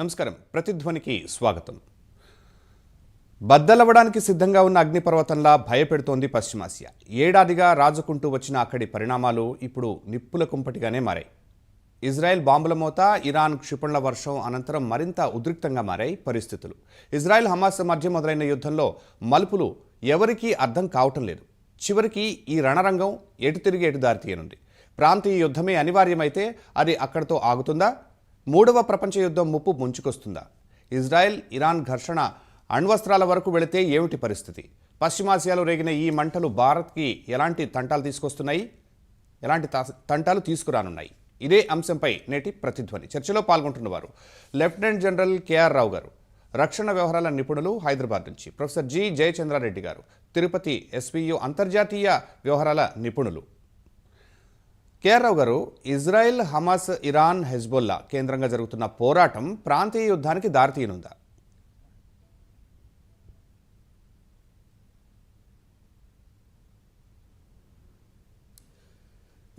నమస్కారం. ప్రతిధ్వనికి స్వాగతం. బద్దలవ్వడానికి సిద్ధంగా ఉన్న అగ్నిపర్వతంలా భయపెడుతోంది పశ్చిమాసియా. ఏడాదిగా రాజుకుంటూ వచ్చిన అక్కడి పరిణామాలు ఇప్పుడు నిప్పుల కుంపటిగానే మారాయి. ఇజ్రాయెల్ బాంబుల మోత ఇరాన్ క్షిపణుల వర్షం అనంతరం మరింత ఉద్రిక్తంగా మారాయి పరిస్థితులు. ఇజ్రాయెల్ హమాస్ మధ్య మొదలైన యుద్ధంలో మలుపులు ఎవరికీ అర్థం కావటం లేదు. చివరికి ఈ రణరంగం ఎటు తిరిగి ఎటు దారితీయనుంది ప్రాంతీయ యుద్ధమే అనివార్యమైతే అది అక్కడితో ఆగుతుందా? మూడవ ప్రపంచ యుద్ధం ముప్పు ముంచుకొస్తుందా? ఇజ్రాయెల్ ఇరాన్ ఘర్షణ అణ్వస్త్రాల వరకు వెళితే ఏమిటి పరిస్థితి? పశ్చిమాసియాలో రేగిన ఈ మంటలు భారత్కి ఎలాంటి తంటాలు తీసుకొస్తున్నాయి? ఎలాంటి తంటాలు తీసుకురానున్నాయి? ఇదే అంశంపై నేటి ప్రతిధ్వని. చర్చలో పాల్గొంటున్నవారు లెఫ్టినెంట్ జనరల్ కేఆర్ రావు గారు. రక్షణ వ్యవహారాల నిపుణులు హైదరాబాద్ నుంచి. Professor G. జయచంద్రారెడ్డి గారు. తిరుపతి ఎస్పీయు అంతర్జాతీయ వ్యవహారాల నిపుణులు. కేఆర్ రావు గారు ఇజ్రాయెల్ హమాస్ ఇరాన్ హెజ్బొల్లా కేంద్రంగా జరుగుతున్న పోరాటం ప్రాంతీయ యుద్ధానికి దారితీయనుందా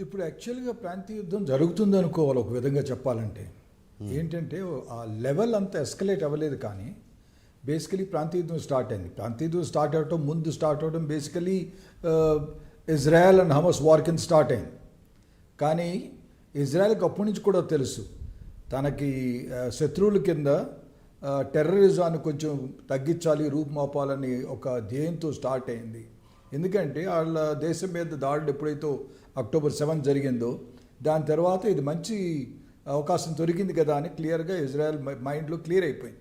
ఇప్పుడు యాక్చువల్గా ప్రాంతీయ యుద్ధం జరుగుతుంది అనుకోవాలి ఒక విధంగా చెప్పాలంటే. ఏంటంటే ఆ లెవెల్ అంతా ఎస్కలేట్ అవ్వలేదు కానీ బేసికలీ ప్రాంతీయ యుద్ధం స్టార్ట్ అయింది. ప్రాంతీయ యుద్ధం స్టార్ట్ అవటం ముందు స్టార్ట్ అవడం basically Israel and Hamas war కింద స్టార్ట్ అయింది. కానీ ఇజ్రాయెల్కి అప్పటి నుంచి కూడా తెలుసు. తనకి శత్రువుల కింద టెర్రరిజాన్ని కొంచెం తగ్గించాలి రూపుమాపాలని ఒక ధ్యేయంతో స్టార్ట్ అయింది. ఎందుకంటే వాళ్ళ దేశం మీద దాడులు ఎప్పుడైతే అక్టోబర్ సెవెన్ జరిగిందో దాని తర్వాత ఇది మంచి అవకాశం దొరికింది కదా అని క్లియర్గా ఇజ్రాయెల్ మైండ్లో క్లియర్ అయిపోయింది.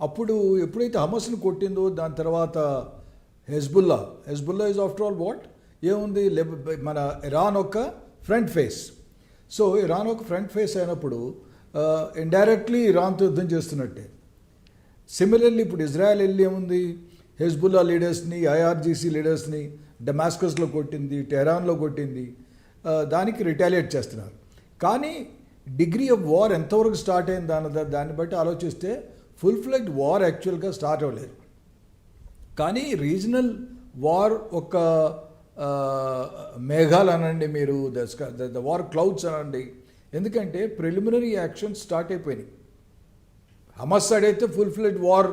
అప్పుడు ఎప్పుడైతే హమస్ని కొట్టిందో దాని తర్వాత Hezbollah Hezbollah is after all what? ఏముంది? లెబ్- మన ఇరాన్ ఒక ఫ్రంట్ ఫేస్. సో ఇరాన్ ఒక ఫ్రంట్ ఫేస్ అయినప్పుడు ఇండైరెక్ట్లీ ఇరాన్తో యుద్ధం చేస్తున్నట్టే. సిమిలర్లీ ఇప్పుడు ఇజ్రాయెల్ వెళ్ళి ఏముంది? హెజ్బుల్లా లీడర్స్ని ఐఆర్జీసీ లీడర్స్ని డమాస్కస్లో కొట్టింది టెహరాన్లో కొట్టింది. దానికి రిటాలియేట్ చేస్తున్నారు. కానీ డిగ్రీ ఆఫ్ వార్ ఎంతవరకు స్టార్ట్ అయింది దాని దాన్ని బట్టి ఆలోచిస్తే ఫుల్ ఫ్లెడ్ వార్ యాక్చువల్గా స్టార్ట్ అవ్వలేదు. కానీ రీజనల్ వార్ ఒక మేఘాలు అనండి మీరు ద వార్ క్లౌడ్స్ అనండి. ఎందుకంటే ప్రిలిమినరీ యాక్షన్ స్టార్ట్ అయిపోయినాయి. హమస్ సైడ్ అయితే ఫుల్ ఫ్లెడ్ వార్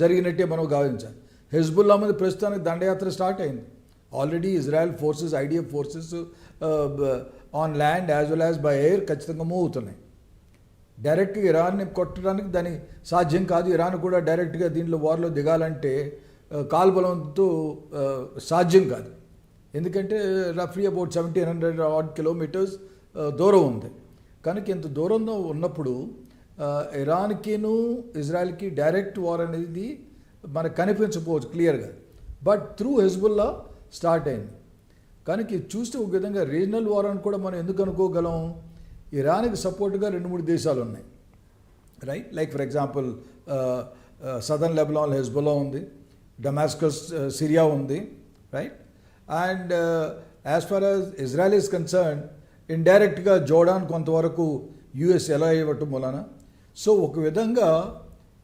జరిగినట్టే మనం గావించాలి. హెజ్బుల్లా మీద ప్రస్తుతానికి దండయాత్ర స్టార్ట్ అయింది. Already Israel forces IDF forces on land as well as by air ఖచ్చితంగా మూవ్ అవుతున్నాయి డైరెక్ట్గా ఇరాన్ని కొట్టడానికి దాని సాధ్యం కాదు. ఇరాన్ కూడా డైరెక్ట్గా దీంట్లో వార్లో దిగాలంటే కాల్బలంతో సాధ్యం కాదు. ఎందుకంటే రఫ్లీ about seventeen hundred odd kilometres దూరం ఉంది. కనుక ఇంత దూరంలో ఉన్నప్పుడు uh, ఇరాన్కిను ఇజ్రాయెల్కి డైరెక్ట్ వార్ అనేది మనకు కనిపించకపోవచ్చు క్లియర్గా బట్ త్రూ హెజ్బుల్లా స్టార్ట్ అయింది. కనుక ఇది చూస్తే ఒక విధంగా రీజనల్ వార్ అని కూడా మనం ఎందుకు అనుకోగలం? ఇరాన్కి సపోర్ట్గా రెండు మూడు దేశాలు ఉన్నాయి. Right like for example southern Lebanon Hezbollah ఉంది. డమాస్కస్ సిరియా uh, ఉంది. Right and as far as Israel is concern ఇండైరెక్ట్గా జోడాన్ కొంతవరకు యుఎస్ ఎలా ఇవ్వటం వలన సో ఒక విధంగా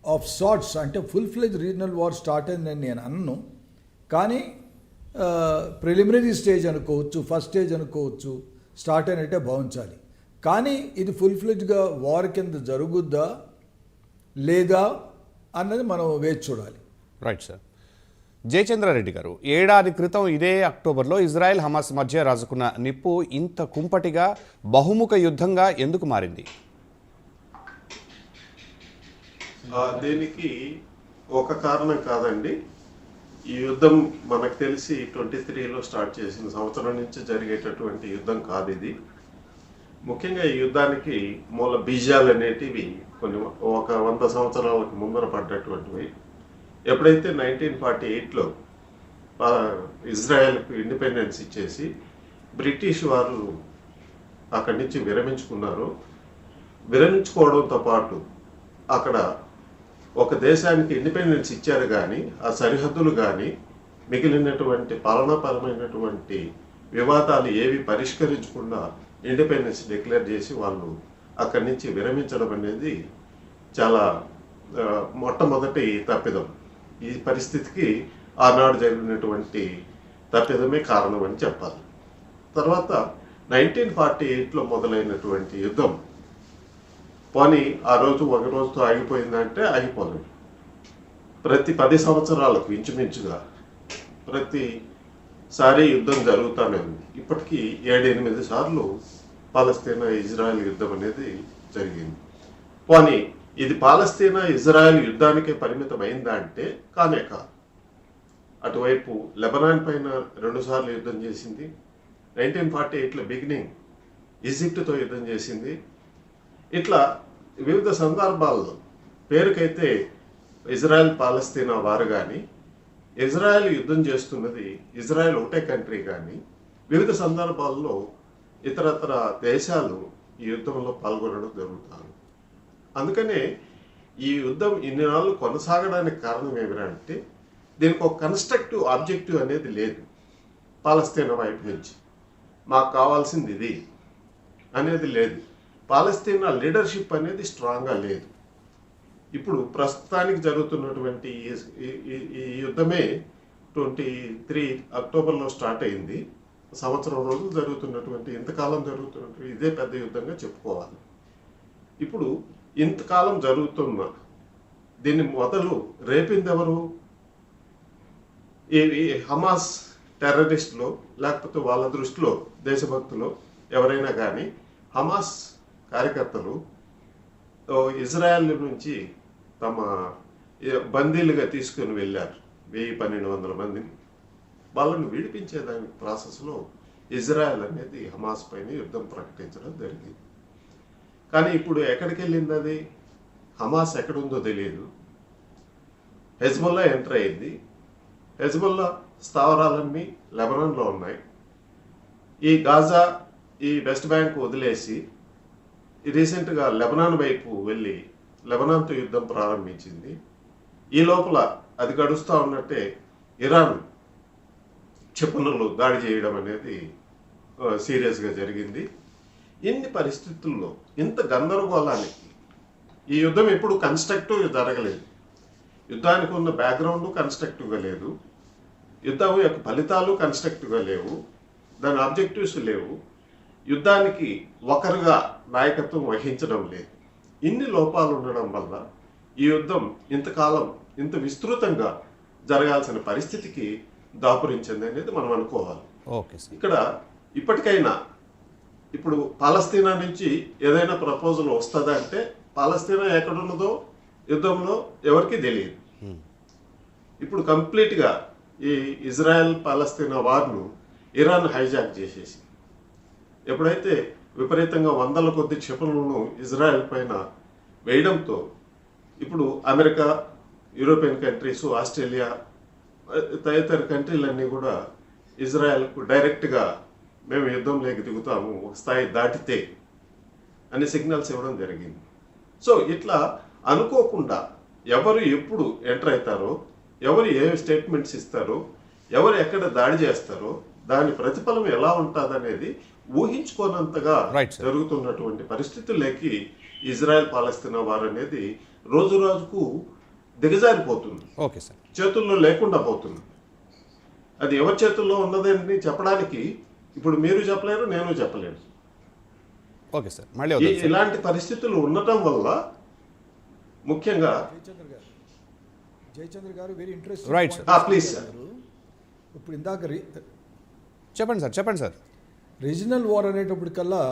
ఆఫ్ సార్ట్స్ అంటే full fledged regional war start అయిందని నేను అన్ను. కానీ uh, ప్రిలిమినరీ స్టేజ్ అనుకోవచ్చు ఫస్ట్ స్టేజ్ అనుకోవచ్చు స్టార్ట్ అయినట్టే భావించాలి. కానీ ఇది ఫుల్ ఫ్లెజ్గా వార్ కింద జరుగుద్దా లేదా అన్నది మనం వేచి చూడాలి. రైట్ సార్ జయచంద్రారెడ్డి గారు ఏడాది క్రితం ఇదే అక్టోబర్లో ఇజ్రాయెల్ హమాస్ మధ్య రాజుకున్న నిప్పు ఇంత కుంపటిగా బహుముఖ యుద్ధంగా ఎందుకు మారింది? దీనికి ఒక కారణం కాదండి. ఈ యుద్ధం మనకు తెలిసి ట్వంటీ త్రీలో స్టార్ట్ చేసిన సంవత్సరం నుంచి జరిగేటటువంటి యుద్ధం కాదు ఇది. ముఖ్యంగా ఈ యుద్ధానికి మూల బీజాలు అనేటివి కొన్ని ఒక వంద సంవత్సరాలకు ముందర పడ్డటువంటివి. ఎప్పుడైతే నైన్టీన్ ఫార్టీ ఎయిట్లో ఇజ్రాయెల్కు ఇండిపెండెన్స్ ఇచ్చేసి బ్రిటిష్ వారు అక్కడి నుంచి విరమించుకున్నారు. విరమించుకోవడంతో పాటు అక్కడ ఒక దేశానికి ఇండిపెండెన్స్ ఇచ్చారు కానీ ఆ సరిహద్దులు కానీ మిగిలినటువంటి పాలనాపరమైనటువంటి వివాదాలు ఏవి పరిష్కరించకుండా ఇండిపెండెన్స్ డిక్లేర్ చేసి వాళ్ళు అక్కడి నుంచి విరమించడం అనేది చాలా మొట్టమొదటి తప్పిదం. ఈ పరిస్థితికి ఆనాడు జరిగినటువంటి తప్పిదమే కారణం అని చెప్పాలి. తర్వాత నైన్టీన్ ఫార్టీ ఎయిట్లో మొదలైనటువంటి యుద్ధం పోనీ ఆ రోజు ఒక రోజుతో ఆగిపోయిందంటే ఆగిపోలేదు ప్రతి పది సంవత్సరాలకు ఇంచుమించుగా ప్రతిసారి యుద్ధం జరుగుతూనే ఉంది. ఇప్పటికీ ఏడెనిమిది సార్లు పాలస్తీనా ఇజ్రాయెల్ యుద్ధం అనేది జరిగింది. పోనీ ఇది పాలస్తీనా ఇజ్రాయెల్ యుద్ధానికే పరిమితమైందా అంటే కానే కాదు. అటువైపు లెబనాన్ పైన రెండుసార్లు యుద్ధం చేసింది. నైన్టీన్ ఫార్టీ ఎయిట్లో బిగినింగ్ ఈజిప్ట్తో యుద్ధం చేసింది. ఇట్లా వివిధ సందర్భాల్లో పేరుకైతే ఇజ్రాయెల్ పాలస్తీనా వారు కానీ ఇజ్రాయెల్ యుద్ధం చేస్తున్నది ఇజ్రాయెల్ ఒకటే కంట్రీ కానీ వివిధ సందర్భాల్లో ఇతరతర దేశాలు ఈ యుద్ధంలో పాల్గొనడం జరుగుతారు. అందుకనే ఈ యుద్ధం ఇన్ని నాళ్ళు కొనసాగడానికి కారణం ఏమిటంటే దీనికి ఒక కన్స్ట్రక్టివ్ ఆబ్జెక్టివ్ అనేది లేదు పాలస్తీనా వైపు నుంచి. మాకు కావాల్సింది ఇది అనేది లేదు. పాలస్తీనా లీడర్షిప్ అనేది స్ట్రాంగ్గా లేదు. ఇప్పుడు ప్రస్తుతానికి జరుగుతున్నటువంటి ఈ- ఈ యుద్ధమే ట్వంటీ త్రీ అక్టోబర్లో స్టార్ట్ అయింది. సంవత్సరం రోజులు జరుగుతున్నటువంటి ఇంతకాలం జరుగుతున్నటువంటి ఇదే పెద్ద యుద్ధంగా చెప్పుకోవాలి. ఇప్పుడు ఇంతకాలం జరుగుతున్న దీన్ని మొదలు రేపింది ఎవరు ఈ హమాస్ టెర్రరిస్టులు లేకపోతే వాళ్ళ దృష్టిలో దేశభక్తులు ఎవరైనా కానీ హమాస్ కార్యకర్తలు ఇజ్రాయెల్ నుంచి తమ బందీలుగా తీసుకుని వెళ్ళారు. వెయ్యి పన్నెండు వందల మందిని. వాళ్ళని విడిపించేదాని ప్రాసెస్లో ఇజ్రాయెల్ అనేది హమాస్ పైన యుద్ధం ప్రకటించడం జరిగింది. కానీ ఇప్పుడు ఎక్కడికి వెళ్ళింది అది హమాస్ ఎక్కడుందో తెలియదు. హెజ్బుల్లా ఎంటర్ అయింది హెజ్బుల్లా స్థావరాలన్నీ లెబనాన్లో ఉన్నాయి. ఈ గాజా ఈ వెస్ట్ బ్యాంక్ వదిలేసి రీసెంట్గా లెబనాన్ వైపు వెళ్ళి లెబనాన్తో యుద్ధం ప్రారంభించింది. ఈ లోపల అది గడుస్తూ ఉన్నట్టే ఇరాన్ క్షిపణులు దాడి చేయడం అనేది సీరియస్గా జరిగింది. ఇన్ని పరిస్థితుల్లో ఇంత గందరగోళానికి? ఈ యుద్ధం ఎప్పుడు కన్స్ట్రక్టివ్ జరగలేదు. యుద్ధానికి ఉన్న బ్యాక్గ్రౌండ్ కన్స్ట్రక్టివ్గా లేదు. యుద్ధం యొక్క ఫలితాలు కన్స్ట్రక్టివ్గా లేవు. దాని ఆబ్జెక్టివ్స్ లేవు. యుద్ధానికి ఒకరుగా నాయకత్వం వహించడం లేదు. ఇన్ని లోపాలు ఉండడం వల్ల ఈ యుద్ధం ఇంతకాలం ఇంత విస్తృతంగా జరగాల్సిన పరిస్థితికి దాపురించింది అనేది మనం అనుకోవాలి. ఇక్కడ ఇప్పటికైనా ఇప్పుడు పాలస్తీనా నుంచి ఏదైనా ప్రపోజల్ వస్తుందా అంటే పాలస్తీనా ఎక్కడున్నదో యుద్ధంలో ఎవరికీ తెలియదు. ఇప్పుడు కంప్లీట్గా ఈ ఇజ్రాయెల్ పాలస్తీనా వార్ను ఇరాన్ హైజాక్ చేసేసి ఎప్పుడైతే విపరీతంగా వందల కొద్ది క్షిపణులను ఇజ్రాయెల్ పైన వేయడంతో ఇప్పుడు అమెరికా యూరోపియన్ కంట్రీస్ ఆస్ట్రేలియా తదితర కంట్రీలన్నీ కూడా ఇజ్రాయెల్కు డైరెక్ట్గా మేము యుద్ధంలోకి దిగుతాము ఒక స్థాయి దాటితే అనే సిగ్నల్స్ ఇవ్వడం జరిగింది. సో ఇట్లా అనుకోకుండా ఎవరు ఎప్పుడు ఎంటర్ అవుతారో ఎవరు ఏ స్టేట్మెంట్స్ ఇస్తారో ఎవరు ఎక్కడ దాడి చేస్తారో దాని ప్రతిఫలం ఎలా ఉంటుందనేది ఊహించుకోనంతగా Right, sir. జరుగుతున్నటువంటి పరిస్థితుల్లోకి ఇజ్రాయెల్ పాలస్తీనా వారు అనేది రోజు రోజుకు దిగజారిపోతుంది. చేతుల్లో లేకుండా పోతుంది. అది ఎవరి చేతుల్లో ఉన్నదని చెప్పడానికి ఇప్పుడు మీరు చెప్పలేరు నేను చెప్పలేను. ఓకే సార్ మళ్ళీ సార్. ఇలాంటి పరిస్థితులు ఉండటం వల్ల ముఖ్యంగా జయచంద్ర గారు జయచంద్ర గారు very interest sir. Ah, please, sir. ఇప్పుడు ఇందాక రీ చెప్పండి సార్ చెప్పండి sir. Regional war అనేటప్పటికల్లా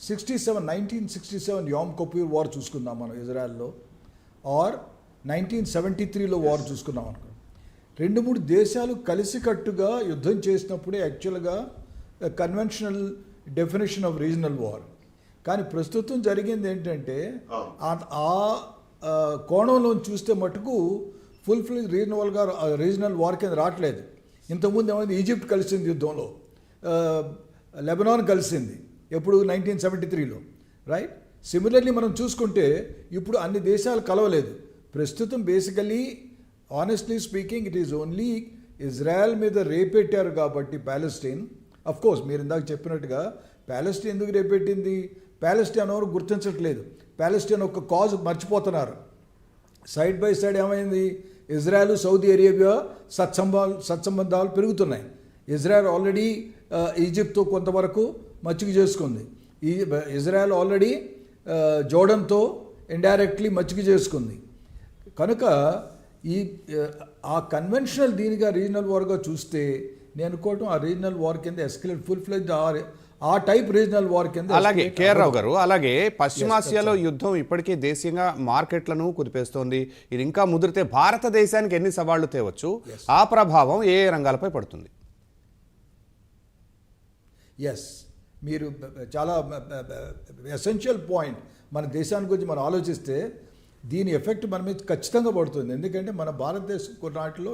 sixty seven nineteen sixty seven Yom Kippur war చూసుకుందాం మనం ఇజ్రాయెల్లో ఆర్ నైన్టీన్ సెవెంటీ త్రీలో వార్ చూసుకున్నాం అనుకో రెండు మూడు దేశాలు కలిసికట్టుగా యుద్ధం చేసినప్పుడే యాక్చువల్గా conventional definition of regional war కానీ ప్రస్తుతం జరిగింది ఏంటంటే ఆ- కోణంలో చూస్తే మటుకు ఫుల్ ఫిల్ రీజనల్గా రీజనల్ వార్ కింద రావట్లేదు. ఇంతకుముందు ఏమైంది? ఈజిప్ట్ కలిసింది యుద్ధంలో. లెబనాన్ కలిసింది. ఎప్పుడు? నైన్టీన్ సెవెంటీ త్రీలో రైట్ సిమిలర్లీ మనం చూసుకుంటే ఇప్పుడు అన్ని దేశాలు కలవలేదు. ప్రస్తుతం basically honestly speaking it is only Israel మీద రేపెట్టారు కాబట్టి ప్యాలెస్టైన్ అఫ్ కోర్స్ మీరు ఇందాక చెప్పినట్టుగా ప్యాలెస్టైన్ ఎందుకు రేపెట్టింది? ప్యాలెస్టైన్ ఎవరు గుర్తించట్లేదు. ప్యాలెస్టైన్ ఒక కాజ్ మర్చిపోతున్నారు. సైడ్ బై సైడ్ ఏమైంది? ఇజ్రాయెల్ సౌదీ అరేబియా సత్సంబా సత్సంబంధాలు పెరుగుతున్నాయి. ఇజ్రాయెల్ ఆల్రెడీ ఈజిప్ట్తో కొంతవరకు మచ్చుకు చేసుకుంది. ఈ ఇజ్రాయెల్ ఆల్రెడీ జోడన్తో ఇండైరెక్ట్లీ మచ్చిక చేసుకుంది. కనుక ఈ ఆ, కన్వెన్షనల్ దీనిగా రీజనల్ వార్గా చూస్తే నేను అనుకోవటం ఆ రీజనల్ వార్ కింద ఎస్కలేట్ ఫుల్ ఫ్లెజ్ ఆ టైప్ రీజనల్ వార్ కింద అలాగే కేఆర్ రావు గారు అలాగే పశ్చిమాసియాలో యుద్ధం ఇప్పటికే దేశీయంగా మార్కెట్లను కుదిపేస్తోంది. ఇది ఇంకా ముదిరితే భారతదేశానికి ఎన్ని సవాళ్ళు తేవచ్చు? ఆ ప్రభావం ఏ రంగాలపై పడుతుంది? ఎస్ మీరు చాలా ఎసెన్షియల్ పాయింట్ మన దేశానికి గురించి మనం ఆలోచిస్తే దీని ఎఫెక్ట్ మన మీద ఖచ్చితంగా పడుతుంది. ఎందుకంటే మన భారతదేశం కొన్నాటిలో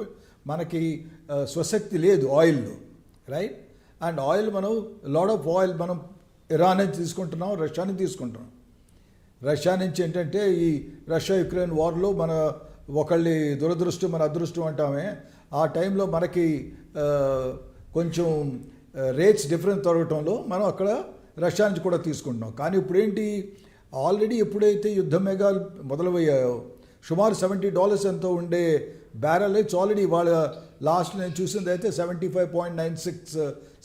మనకి స్వశక్తి లేదు ఆయిల్లో రైట్? అండ్ ఆయిల్ మనం లాడ్ ఆఫ్ ఆయిల్ మనం ఇరాన్ నుంచి తీసుకుంటున్నాం రష్యా నుంచి తీసుకుంటున్నాం. రష్యా నుంచి ఏంటంటే ఈ రష్యా యుక్రెయిన్ వార్లో మన ఒకళ్ళి దురదృష్టం మన అదృష్టం అంటామే. ఆ టైంలో మనకి కొంచెం రేట్స్ డిఫరెన్స్ తొలగటంలో మనం అక్కడ రష్యా నుంచి కూడా తీసుకుంటున్నాం. కానీ ఇప్పుడు ఏంటి ఆల్రెడీ ఎప్పుడైతే యుద్ధ మేఘాలు మొదలవయ్యాయో సుమారు సెవెంటీ డాలర్స్ ఎంతో ఉండే బ్యారల్ ఇట్స్ ఆల్రెడీ వాళ్ళ లాస్ట్ నేను చూసింది అయితే seventy five point nine six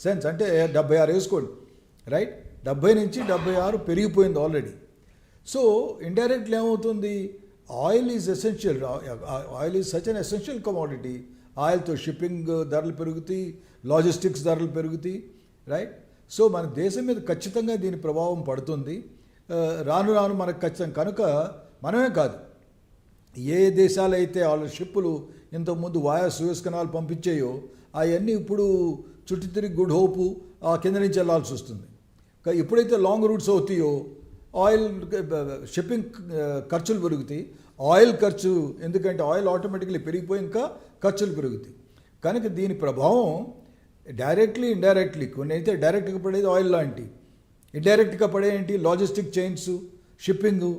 cents అంటే డెబ్బై ఆరు వేసుకోండి. రైట్ డెబ్బై నుంచి డెబ్బై ఆరు పెరిగిపోయింది ఆల్రెడీ సో ఇండైరెక్ట్లీ ఏమవుతుంది? Oil is essential oil is such an essential commodity ఆయిల్తో షిప్పింగ్ ధరలు పెరుగుతాయి లాజిస్టిక్స్ ధరలు పెరుగుతాయి. రైట్ సో మన దేశం మీద ఖచ్చితంగా దీని ప్రభావం పడుతుంది. రాను రాను మనకు ఖచ్చితం. కనుక మనమే కాదు ఏ దేశాలైతే వాళ్ళ షిప్పులు ఇంతకుముందు వాయా సూయస్ కెనాల్ పంపించాయో అవన్నీ ఇప్పుడు చుట్టూ తిరిగి గుడ్ హోపు ఆ కింద నుంచి వెళ్ళాల్సి వస్తుంది. ఎప్పుడైతే లాంగ్ రూట్స్ అవుతాయో ఆయిల్ షిప్పింగ్ ఖర్చులు పెరుగుతాయి. ఆయిల్ ఖర్చు ఎందుకంటే ఆయిల్ ఆటోమేటిక్లీ పెరిగిపోయి ఇంకా ఖర్చులు పెరుగుతాయి. కనుక దీని ప్రభావం డైరెక్ట్లీ ఇండైరెక్ట్లీ కొన్ని అయితే డైరెక్ట్గా పడేది ఆయిల్ లాంటి ఇండైరెక్ట్గా పడే ఏంటి లాజిస్టిక్ చైన్స్ షిప్పింగ్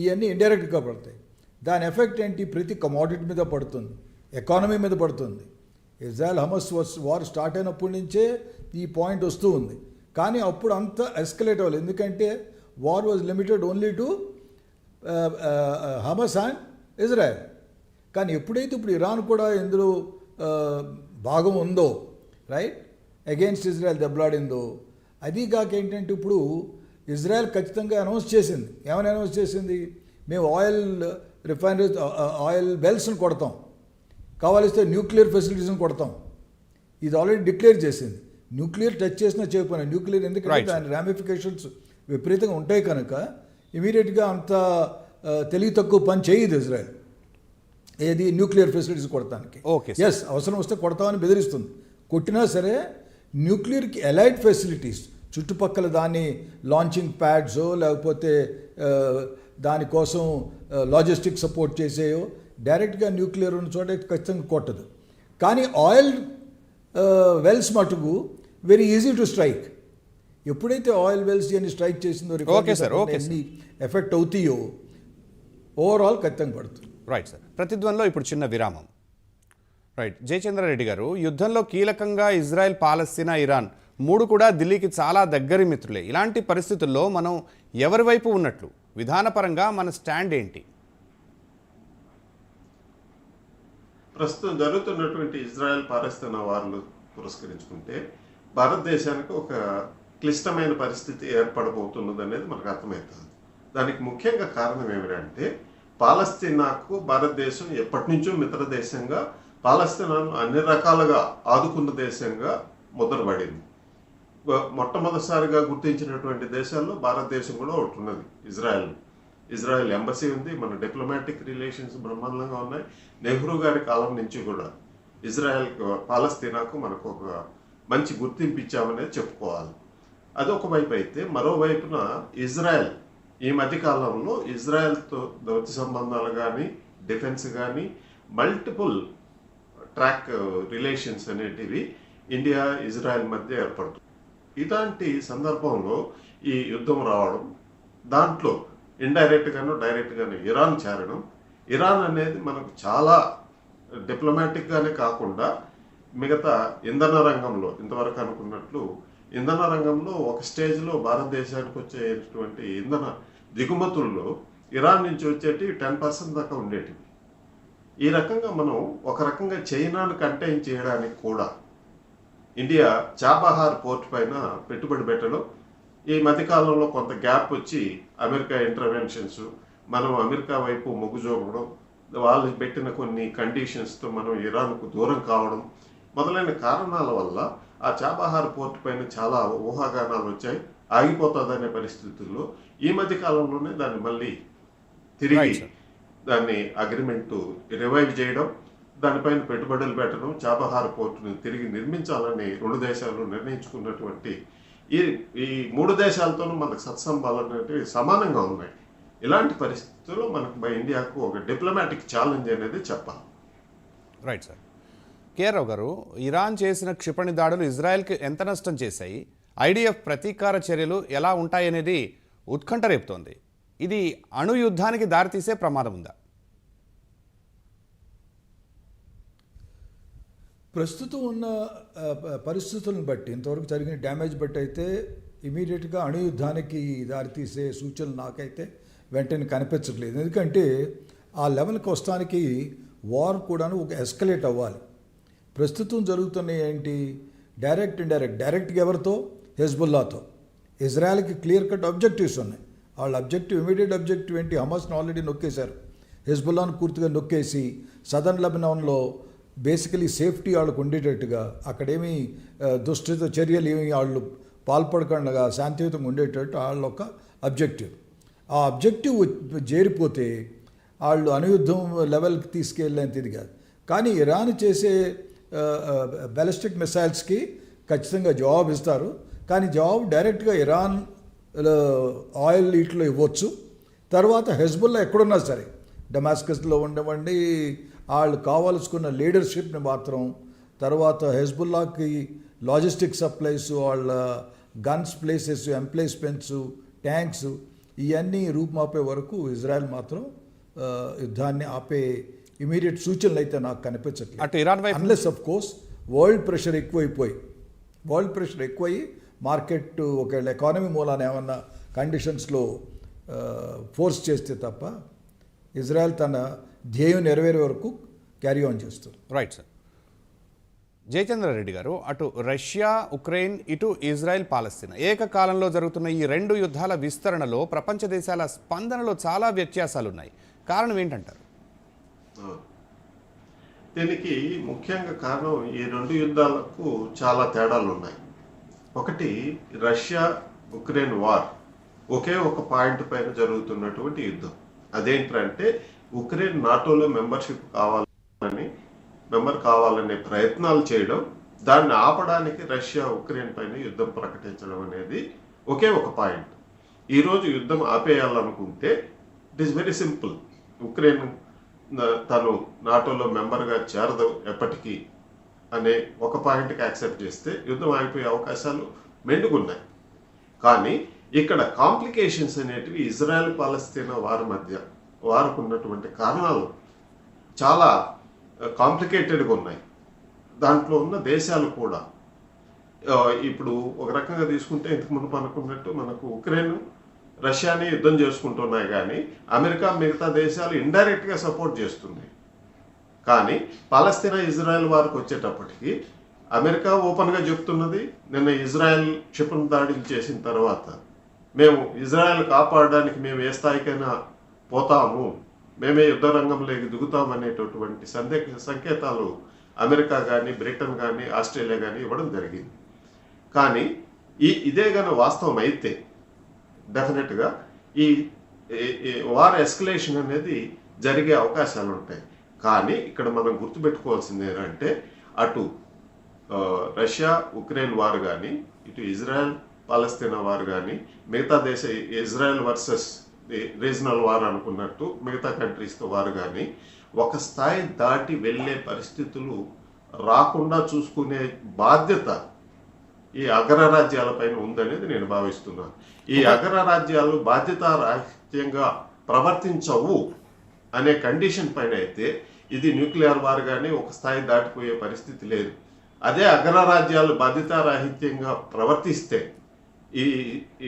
ఇవన్నీ ఇండైరెక్ట్గా పడతాయి. దాని ఎఫెక్ట్ ఏంటి? ప్రతి కమోడిటీ మీద పడుతుంది. ఎకానమీ మీద పడుతుంది. ఇజ్రాయల్ హమస్ వార్ స్టార్ట్ అయినప్పటి నుంచే ఈ పాయింట్ వస్తూ ఉంది. కానీ అప్పుడు అంత ఎస్కలేట్ అవ్వాలి ఎందుకంటే war was limited only to Hamas and Israel కానీ ఎప్పుడైతే ఇప్పుడు ఇరాన్ కూడా ఇందులో uh, భాగం ఉందో రైట్ అగేన్స్ట్ ఇజ్రాయెల్ దెబ్బలాడిందో అది కాక ఏంటంటే ఇప్పుడు ఇజ్రాయెల్ ఖచ్చితంగా అనౌన్స్ చేసింది. ఏమని అనౌన్స్ చేసింది? మేము ఆయిల్ రిఫైనరీస్ ఆయిల్ వెల్స్ని కొడతాం. కావాలిస్తే న్యూక్లియర్ ఫెసిలిటీస్ని కొడతాం. ఇది ఆల్రెడీ డిక్లేర్ చేసింది. న్యూక్లియర్ టచ్ చేసినా చేయకపోయినా న్యూక్లియర్ ఎందుకంటే. దాని రామిఫికేషన్స్ విపరీతంగా ఉంటాయి కనుక ఇమీడియట్గా అంత తెలివి తక్కువ పని చేయదు ఇజ్రాయెల్. ఏది? న్యూక్లియర్ ఫెసిలిటీస్ కొడతానికి sir. ఎస్ అవసరం వస్తే కొడతామని బెదిరిస్తుంది. కొట్టినా సరే న్యూక్లియర్కి ఎలైట్ ఫెసిలిటీస్ చుట్టుపక్కల దాని లాంచింగ్ ప్యాడ్స్ లేకపోతే దానికోసం లాజిస్టిక్ సపోర్ట్ చేసేయో డైరెక్ట్గా న్యూక్లియర్ ఉన్న చోట ఖచ్చితంగా కొట్టదు కానీ ఆయిల్ వెల్స్ మటుకు వెరీ ఈజీ టు స్ట్రైక్ ఎప్పుడైతే ఆయిల్ వెల్స్ అని స్ట్రైక్ చేసిందో. Okay, sir. ఎన్ని ఎఫెక్ట్ అవుతాయో ఓవరాల్ ఖచ్చితంగా పడుతుంది రైట్ సార్ ప్రతిధ్వనిలో ఇప్పుడు చిన్న విరామం రైట్ జయచంద్రారెడ్డి గారు యుద్ధంలో కీలకంగా ఇజ్రాయెల్ పాలస్తీనా ఇరాన్ మూడు కూడా ఢిల్లీకి చాలా దగ్గరి మిత్రులే. ఇలాంటి పరిస్థితుల్లో మనం ఎవరి వైపు ఉన్నట్లు? విధానపరంగా మన స్టాండ్ ఏంటి? ప్రస్తుతం జరుగుతున్నటువంటి ఇజ్రాయెల్ పాలస్తీనా వార్లు పురస్కరించుకుంటే భారతదేశానికి ఒక క్లిష్టమైన పరిస్థితి ఏర్పడబోతున్నది అనేది మనకు అర్థమవుతుంది. దానికి ముఖ్యంగా కారణం ఏమిటంటే పాలస్తీనాకు భారతదేశం ఎప్పటి నుంచో మిత్ర దేశంగా పాలస్తీనాను అన్ని రకాలుగా ఆదుకున్న దేశంగా ముద్రపడింది. మొట్టమొదటిసారిగా గుర్తించినటువంటి దేశాల్లో భారతదేశం కూడా ఒకటి ఉన్నది ఇజ్రాయెల్. ఇజ్రాయెల్ ఎంబసీ ఉంది మన డిప్లొమాటిక్ రిలేషన్స్ బ్రహ్మాండంగా ఉన్నాయి. నెహ్రూ గారి కాలం నుంచి కూడా ఇజ్రాయెల్ పాలస్తీనాకు మనకు ఒక మంచి గుర్తింపు ఇచ్చామనేది చెప్పుకోవాలి. అదొక వైపు అయితే మరోవైపున ఇజ్రాయెల్ ఈ మధ్య కాలంలో ఇజ్రాయెల్తో దౌత్య సంబంధాలు కానీ డిఫెన్స్ కానీ మల్టిపుల్ ట్రాక్ రిలేషన్స్ అనేటివి ఇండియా ఇజ్రాయెల్ మధ్య ఏర్పడుతుంది. ఇలాంటి సందర్భంలో ఈ యుద్ధం రావడం దాంట్లో ఇండైరెక్ట్గాను డైరెక్ట్గాను ఇరాన్ చేరడం ఇరాన్ అనేది మనకు చాలా డిప్లొమాటిక్గానే కాకుండా మిగతా ఇంధన రంగంలో ఇంతవరకు అనుకున్నట్లు ఇంధన రంగంలో ఒక స్టేజ్లో భారతదేశానికి వచ్చేటువంటి ఇంధన దిగుమతుల్లో ఇరాన్ నుంచి వచ్చేటి టెన్ పర్సెంట్ దాకా ఉండేటివి. ఈ రకంగా మనం ఒక రకంగా చైనాను కంటైన్ చేయడానికి కూడా ఇండియా చాబహార్ పోర్ట్ పైన పెట్టుబడి పెట్టడం ఈ మధ్యకాలంలో కొంత గ్యాప్ వచ్చి అమెరికా ఇంటర్వెన్షన్స్ మనం అమెరికా వైపు మొగ్గు చూపడం వాళ్ళు పెట్టిన కొన్ని కండిషన్స్తో మనం ఇరాన్కు దూరం కావడం మొదలైన కారణాల వల్ల ఆ చాబహార్ పోర్ట్ పైన చాలా ఊహాగానాలు వచ్చాయి ఆగిపోతుందనే పరిస్థితుల్లో ఈ మధ్య కాలంలోనే దాన్ని మళ్ళీ తిరిగి దాన్ని అగ్రిమెంట్ రివైవ్ చేయడం దానిపైన పెట్టుబడులు పెట్టడం చాబహార్ పోర్టును తిరిగి నిర్మించాలని రెండు దేశాలు నిర్ణయించుకున్నటువంటి ఈ ఈ మూడు దేశాలతోనూ మనకు సత్సంబాలు అనేవి సమానంగా ఉన్నాయి. ఇలాంటి పరిస్థితుల్లో మనకు మా ఇండియాకు ఒక డిప్లొమాటిక్ ఛాలెంజ్ అనేది చెప్పాలి. రైట్ సార్ కేరావు గారు ఇరాన్ చేసిన క్షిపణి దాడులు ఇజ్రాయెల్కి ఎంత నష్టం చేశాయి? ఐడిఎఫ్ ప్రతీకార చర్యలు ఎలా ఉంటాయనేది ఉత్కంఠ రేపుతోంది. ఇది అణు యుద్ధానికి దారితీసే ప్రమాదం ఉందా? ప్రస్తుతం ఉన్న పరిస్థితులను బట్టి ఇంతవరకు జరిగిన డ్యామేజ్ బట్టి అయితే ఇమీడియట్గా అణుయుద్ధానికి దారితీసే సూచనలు నాకైతే వెంటనే కనిపించట్లేదు. ఎందుకంటే ఆ లెవెల్కి వస్తానికి వార్ కూడాను ఒక ఎస్కలేట్ అవ్వాలి. ప్రస్తుతం జరుగుతున్న ఏంటి? డైరెక్ట్ ఇండైరెక్ట్ డైరెక్ట్గా ఎవరితో? హెజ్బుల్లాతో. ఇజ్రాయెల్కి క్లియర్ కట్ ఆబ్జెక్టివ్స్ ఉన్నాయి. వాళ్ళ అబ్జెక్టివ్ ఇమీడియట్ అబ్జెక్టివ్ ఏంటి? హమాస్ని ఆల్రెడీ నొక్కేశారు. హెజ్బుల్లాను పూర్తిగా నొక్కేసి సదర్న్ లెబనాన్లో బేసికలీ సేఫ్టీ వాళ్ళకు ఉండేటట్టుగా అక్కడేమీ దుష్టిత చర్యలు ఏమి వాళ్ళు పాల్పడకుండా శాంతియుతంగా ఉండేటట్టు వాళ్ళ ఒక అబ్జెక్టివ్ ఆ అబ్జెక్టివ్ చేరిపోతే వాళ్ళు అనుయుద్ధం లెవెల్కి తీసుకెళ్ళేంత ఇది కాదు. కానీ ఇరాన్ చేసే బ్యాలిస్టిక్ మిసైల్స్కి ఖచ్చితంగా జవాబు ఇస్తారు. కానీ జవాబు డైరెక్ట్గా ఇరాన్ ఆయిల్ ఇట్లో ఇవ్వచ్చు. తర్వాత హెజ్బుల్లా ఎక్కడున్నా సరే డమాస్కస్లో ఉండవండి వాళ్ళు కావాల్సుకున్న లీడర్షిప్ని మాత్రం తర్వాత హెజ్బుల్లాకి లాజిస్టిక్ సప్లైస్ వాళ్ళ గన్స్ ప్లేసెస్ ఎంప్లేస్మెంట్స్ ట్యాంక్స్ ఇవన్నీ రూపుమాపే వరకు ఇజ్రాయెల్ మాత్రం యుద్ధాన్ని ఆపే ఇమీడియట్ సూచనలు అయితే నాకు కనిపించట్లేదు. అటు Iran unless of course world pressure ఎక్కువైపోయి వరల్డ్ ప్రెషర్ ఎక్కువయ్యి మార్కెట్ ఒకవేళ ఎకానమీ మూలాన ఏమన్నా కండిషన్స్లో ఫోర్స్ చేస్తే తప్ప ఇజ్రాయెల్ తన ధ్యేయం నెరవేరే వరకు క్యారీ ఆన్ చేస్తుంది. రైట్ సార్ జయచంద్రారెడ్డి గారు అటు రష్యా ఉక్రెయిన్ ఇటు ఇజ్రాయెల్ పాలస్తీనా. ఏకకాలంలో జరుగుతున్న ఈ రెండు యుద్ధాల విస్తరణలో ప్రపంచ దేశాల స్పందనలో చాలా వ్యత్యాసాలు ఉన్నాయి కారణం ఏంటంటారు. దీనికి ముఖ్యంగా కారణం ఈ రెండు యుద్ధాలకు చాలా తేడాలు ఉన్నాయి ఒకటి రష్యా ఉక్రెయిన్ వార్. ఒకే ఒక పాయింట్ పైన జరుగుతున్నటువంటి యుద్ధం. అదేంటంటే ఉక్రెయిన్ నాటోలో మెంబర్షిప్ కావాలని మెంబర్ కావాలనే ప్రయత్నాలు చేయడం దాన్ని ఆపడానికి రష్యా ఉక్రెయిన్ పైన యుద్ధం ప్రకటించడం అనేది ఒకే ఒక పాయింట్. ఈరోజు యుద్ధం ఆపేయాలనుకుంటే it is very simple Ukraine తను నాటోలో మెంబర్గా చేరదు ఎప్పటికీ అనే ఒక పాయింట్కి యాక్సెప్ట్ చేస్తే యుద్ధం ఆగిపోయే అవకాశాలు మెండుగున్నాయి. కానీ ఇక్కడ కాంప్లికేషన్స్ అనేటివి ఇజ్రాయెల్ పాలస్తీనా వారి మధ్య వారికి ఉన్నటువంటి కారణాలు చాలా uh, కాంప్లికేటెడ్గా ఉన్నాయి. దాంట్లో ఉన్న దేశాలు కూడా uh, ఇప్పుడు ఒక రకంగా తీసుకుంటే ఇంతకు మునుపు అనుకున్నట్టు మనకు ఉక్రెయిన్ రష్యాని యుద్ధం చేసుకుంటున్నాయి కానీ అమెరికా మిగతా దేశాలు ఇండైరెక్ట్గా సపోర్ట్ చేస్తుంది కానీ పాలస్తీనా ఇజ్రాయెల్ వారికి వచ్చేటప్పటికి అమెరికా ఓపెన్గా చెప్తున్నది నిన్న ఇజ్రాయెల్ క్షిపణి దాడులు చేసిన తర్వాత మేము ఇజ్రాయెల్ కాపాడడానికి మేము ఏ స్థాయికైనా పోతాము మేమే యుద్ధ రంగంలోకి దిగుతాం అనేటటువంటి సందే సంకేతాలు అమెరికా కానీ బ్రిటన్ కానీ ఆస్ట్రేలియా కానీ ఇవ్వడం జరిగింది. కానీ ఈ ఇదే గన వాస్తవం అయితే డెఫినెట్గా ఈ ఈ వార్ ఎస్కలేషన్ అనేది జరిగే అవకాశాలు ఉంటాయి కానీ ఇక్కడ మనం గుర్తుపెట్టుకోవాల్సింది ఏంటంటే అటు రష్యా ఉక్రెయిన్ వారు కానీ ఇటు ఇజ్రాయెల్ పాలస్తీనా వారు కానీ మిగతా దేశ ఇజ్రాయెల్ వర్సెస్ రీజనల్ వార్ అనుకున్నట్టు మిగతా కంట్రీస్తో వారు కానీ ఒక స్థాయి దాటి వెళ్ళే పరిస్థితులు రాకుండా చూసుకునే బాధ్యత ఈ అగ్రరాజ్యాలపైన ఉందనేది నేను భావిస్తున్నాను. ఈ అగ్రరాజ్యాలు బాధ్యతారాహిత్యంగా ప్రవర్తించవు అనే కండిషన్ పైన అయితే ఇది న్యూక్లియర్ వార్ కానీ ఒక స్థాయి దాటిపోయే పరిస్థితి లేదు. అదే అగ్రరాజ్యాలు బాధ్యతారాహిత్యంగా ప్రవర్తిస్తే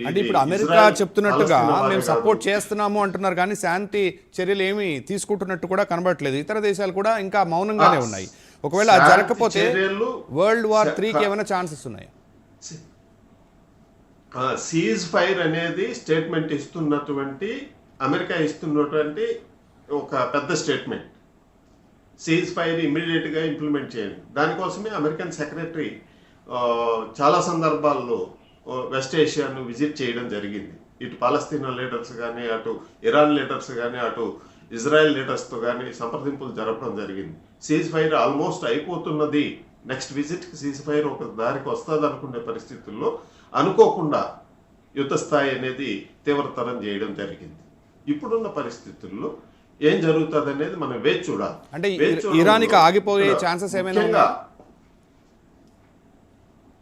అంటే ఇప్పుడు అమెరికా చెప్తున్నట్టుగా మేము. సపోర్ట్ చేస్తున్నాము అంటున్నారు కానీ శాంతి చర్యలు ఏమి తీసుకుంటున్నట్టు కూడా కనబడట్లేదు. ఇతర దేశాలు కూడా ఇంకా మౌనంగానే ఉన్నాయి. ఒకవేళ జరగకపోతే వరల్డ్ వార్ త్రీకి ఏమైనా ఛాన్సెస్ ఉన్నాయి? సీజ్ ఫైర్ అనేది స్టేట్మెంట్ ఇస్తున్నటువంటి అమెరికా ఇస్తున్నటువంటి ఒక పెద్ద స్టేట్మెంట్ సీజ్ ఫైర్ ఇమ్మీడియట్గా ఇంప్లిమెంట్ చేయండి. దానికోసమే అమెరికన్ సెక్రటరీ చాలా సందర్భాల్లో వెస్ట్ ఏషియాను విజిట్ చేయడం జరిగింది. ఇటు పాలస్తీనా లీడర్స్ కానీ అటు ఇరాన్ లీడర్స్ కానీ అటు ఇజ్రాయెల్ లీడర్స్తో కానీ సంప్రదింపులు జరపడం జరిగింది. సీజ్ ఫైర్ ఆల్మోస్ట్ అయిపోతున్నది. నెక్స్ట్ విజిట్కి సీజ్ ఫైర్ ఒక దారికి వస్తుంది అనుకునే పరిస్థితుల్లో అనుకోకుండా యుద్ధ స్థాయి అనేది తీవ్రతరం చేయడం జరిగింది. ఇప్పుడున్న పరిస్థితుల్లో ఏం జరుగుతుంది అనేది మనం వేచి చూడాలి. అంటే వేచి ఇర- చూడడంలో ఇరాన్కి ఆగిపోయే chances ఏమైనా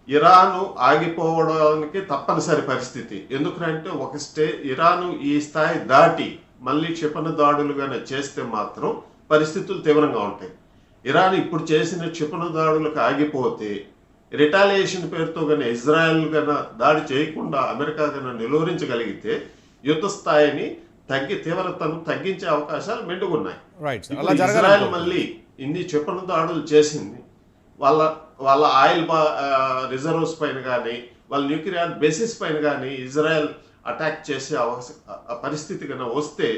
ఇరాను ఆగిపోవడానికి తప్పనిసరి పరిస్థితి. ఎందుకంటే ఒక స్టే ఇరాను ఈ స్థాయి దాటి మళ్ళీ క్షిపణి దాడులుగానే చేస్తే మాత్రం పరిస్థితులు తీవ్రంగా ఉంటాయి. ఇరాన్ ఇప్పుడు చేసిన క్షిపణి దాడులకు ఆగిపోతే రిటాలియేషన్ పేరుతో గన ఇజ్రాయెల్ గన దాడి చేయకుండా అమెరికా గన నిలువరించగలిగితే యుద్ధ స్థాయిని తగ్గి తీవ్రతను తగ్గించే అవకాశాలు మెండుగున్నాయి. ఇజ్రాయెల్ మళ్ళీ ఇన్ని క్షిపణి దాడులు చేసింది. వాళ్ళ వాళ్ళ ఆయిల్ రిజర్వ్స్ పైన కానీ వాళ్ళ న్యూక్లియర్ బేసిస్ పైన కానీ ఇజ్రాయెల్ అటాక్ చేసే పరిస్థితి కన్నా వస్తే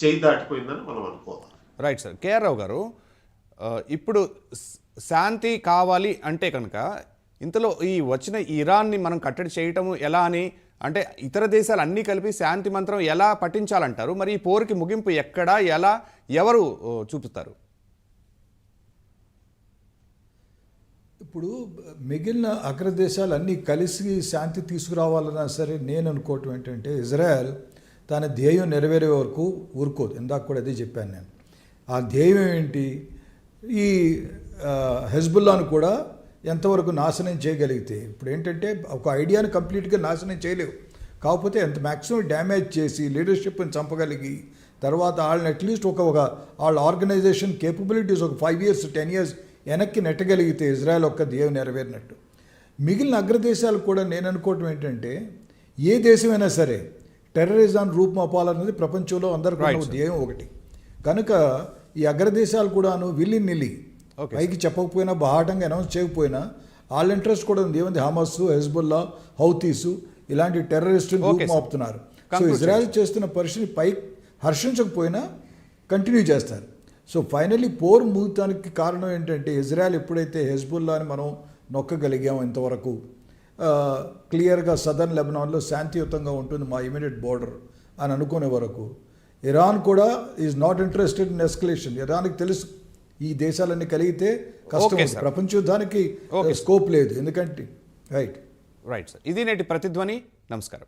చేయి దాటిపోయిందని మనం అనుకోవాలి. రైట్ సార్ కేఆర్ రావు గారు ఇప్పుడు శాంతి కావాలి అంటే కనుక ఇంతలో ఈ వచ్చిన ఇరాన్ని మనం కట్టడి చేయటము ఎలా అని అంటే ఇతర దేశాలు అన్నీ కలిపి శాంతి మంత్రం ఎలా పఠించాలంటారు? మరి ఈ పోరుకి ముగింపు ఎక్కడ ఎలా ఎవరు చూపుతారు? ఇప్పుడు మిగిలిన అగ్రదేశాలు అన్నీ కలిసి శాంతి తీసుకురావాలన్నా సరే నేను అనుకోవటం ఏంటంటే ఇజ్రాయెల్ తన ధ్యేయం నెరవేరే వరకు ఊరుకోదు. ఇందాక కూడా అదే చెప్పాను నేను. ఆ ధ్యేయం ఏంటి? ఈ హెజ్బుల్లాను కూడా ఎంతవరకు నాశనం చేయగలిగితే. ఇప్పుడు ఏంటంటే ఒక ఐడియాను కంప్లీట్గా నాశనం చేయలేవు. కాకపోతే ఎంత మ్యాక్సిమం డ్యామేజ్ చేసి లీడర్షిప్ని చంపగలిగి తర్వాత వాళ్ళని అట్లీస్ట్ ఒక ఒక వాళ్ళ ఆర్గనైజేషన్ కేపబిలిటీస్ ఒక ఫైవ్ ఇయర్స్ టెన్ ఇయర్స్ వెనక్కి నెట్టగలిగితే ఇజ్రాయెల్ ఒక్క ధ్యేయం నెరవేరినట్టు. మిగిలిన అగ్రదేశాలు కూడా నేను అనుకోవటం ఏంటంటే ఏ దేశమైనా సరే టెర్రరిజం రూపుమాపాలన్నది ప్రపంచంలో అందరికీ. ధ్యేయం ఒకటి. కనుక ఈ అగ్రదేశాలు కూడాను విల్లి నిల్లి పైకి చెప్పకపోయినా బాహాటంగా అనౌన్స్ చేయకపోయినా వాళ్ళ ఇంట్రెస్ట్ కూడా ఉంది. ఏముంది? హమస్ హెజ్బుల్లా హౌతీసు ఇలాంటి టెర్రరిస్టులు. రూపుమాపుతున్నారు సో ఇజ్రాయెల్ చేస్తున్న పరిస్థితిని పై హర్షించకపోయినా కంటిన్యూ చేస్తారు. సో ఫైనల్లీ పోరు ముగితానికి కారణం ఏంటంటే ఇజ్రాయెల్ ఎప్పుడైతే హెజ్బుల్లాని మనం నొక్కగలిగాం ఇంతవరకు క్లియర్గా సదర్న్ లెబనాన్లో శాంతియుతంగా ఉంటుంది మా ఇమీడియట్ బోర్డర్ అని అనుకునే వరకు ఇరాన్ కూడా is not interested in escalation ఇరాన్కి తెలుసు ఈ దేశాలన్నీ కలిగితే కష్టం. ప్రపంచ యుద్ధానికి స్కోప్ లేదు. ఎందుకంటే రైట్. Right sir. ఇది నేటి ప్రతిధ్వని. నమస్కారం.